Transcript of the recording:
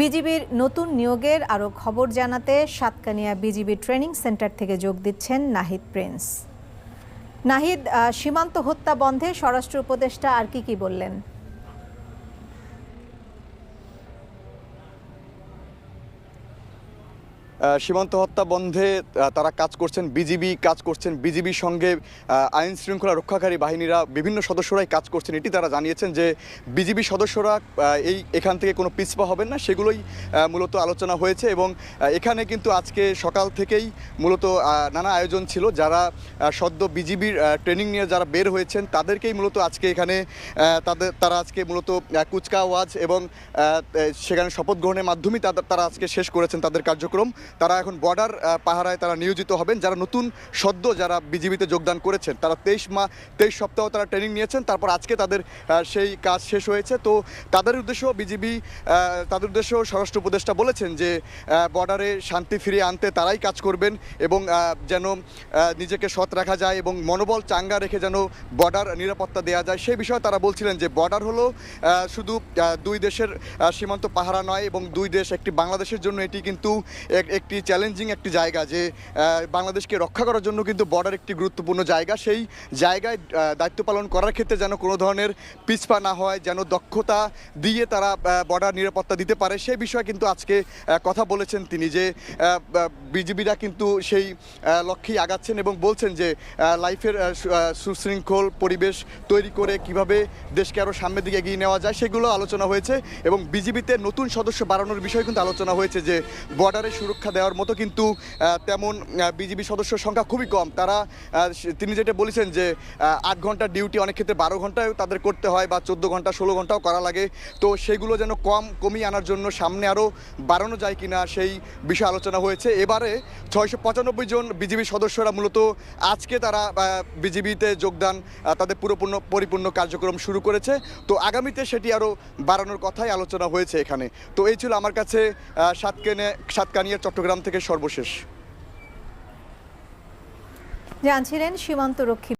বিজিবির নতুন নিয়োগের আরও খবর জানাতে সাতকানিয়া বিজিবি ট্রেনিং সেন্টার থেকে যোগ দিচ্ছেন নাহিদ প্রিন্স। নাহিদ সীমান্ত হত্যা বন্ধে স্বরাষ্ট্র উপদেষ্টা আর কি কি বললেন? সীমান্ত হত্যা বন্ধে তারা কাজ করছেন, বিজিবি কাজ করছেন, বিজিবির সঙ্গে আইন শৃঙ্খলা রক্ষাকারী বাহিনীরা, বিভিন্ন সদস্যরাই কাজ করছেন। এটি তারা জানিয়েছেন যে, বিজিবি সদস্যরা এই, এখান থেকে কোনো পিছপা হবেন না, সেগুলোই মূলত আলোচনা হয়েছে এবং এখানে কিন্তু আজকে সকাল থেকেই মূলত নানা আয়োজন ছিল। যারা সদ্য বিজিবির ট্রেনিং নিয়ে যারা বের হয়েছেন, তাদেরকেই মূলত আজকে এখানে তাদের, তারা আজকে মূলত কুচকাওয়াজ এবং সেখানে শপথ গ্রহণের মাধ্যমেই তারা আজকে শেষ করেছেন তাদের কার্যক্রম। তারা এখন বর্ডার পাহারায় তারা নিয়োজিত হবেন। যারা নতুন সদ্য যারা বিজিবিতে যোগদান করেছেন, তারা তেইশ মা, তেইশ সপ্তাহ তারা ট্রেনিং নিয়েছেন। তারপর আজকে তাদের সেই কাজ শেষ হয়েছে। তো তাদের উদ্দেশ্য বিজিবি তাদের উদ্দেশ্য স্বরাষ্ট্র উপদেষ্টা বলেছেন যে বর্ডারে শান্তি ফিরিয়ে আনতে তারাই কাজ করবেন এবং যেন নিজেকে সৎ রাখা যায় এবং মনোবল চাঙ্গা রেখে যেন বর্ডার নিরাপত্তা দেওয়া যায়। সেই বিষয়ে তারা বলছিলেন যে, বর্ডার হলো শুধু দুই দেশের সীমান্ত পাহারা নয় এবং দুই দেশ, একটি বাংলাদেশের জন্য এটি কিন্তু একটি চ্যালেঞ্জিং একটি জায়গা যে বাংলাদেশকে রক্ষা করার জন্য কিন্তু বর্ডার একটি গুরুত্বপূর্ণ জায়গা। সেই জায়গায় দায়িত্ব পালন করার ক্ষেত্রে যেন কোনো ধরনের পিছপা না হয়, যেন দক্ষতা দিয়ে তারা বর্ডার নিরাপত্তা দিতে পারে। সেই বিষয়ে কিন্তু আজকে কথা বলেছেন তিনি যে বিজিবিরা কিন্তু সেই লক্ষ্যেই আগাচ্ছেন এবং বলছেন যে লাইফের সুশৃঙ্খল পরিবেশ তৈরি করে কীভাবে দেশকে আরও সামনের দিকে এগিয়ে নেওয়া যায় সেগুলো আলোচনা হয়েছে এবং বিজিবিতে নতুন সদস্য বাড়ানোর বিষয়ে কিন্তু আলোচনা হয়েছে যে বর্ডারে সুরক্ষা দেওয়ার মতো কিন্তু তেমন বিজিবি সদস্যর সংখ্যা খুবই কম। তারা তিনি যেটা বলেছেন যে আট ঘণ্টা ডিউটি, অনেক ক্ষেত্রে বারো ঘন্টায় তাদের করতে হয় বা চোদ্দ ঘণ্টা, ষোলো ঘন্টাও করা লাগে। তো সেগুলো যেন কম, কমিয়ে আনার জন্য সামনে আরও বাড়ানো যায় কিনা সেই বিষয়ে আলোচনা হয়েছে। এবারে ছয়শো পঁচানব্বই জন বিজিবি সদস্যরা মূলত আজকে তারা বিজিবিতে যোগদান তাদের পুরোপূর্ণ, পরিপূর্ণ কার্যক্রম শুরু করেছে। তো আগামীতে সেটি আরও বাড়ানোর কথাই আলোচনা হয়েছে এখানে। তো এই ছিল আমার কাছে সাতকেনে সাতকানিয়ার চট্টগ্রাম থেকে সর্বশেষ। জানছিলেন সীমান্তরক্ষী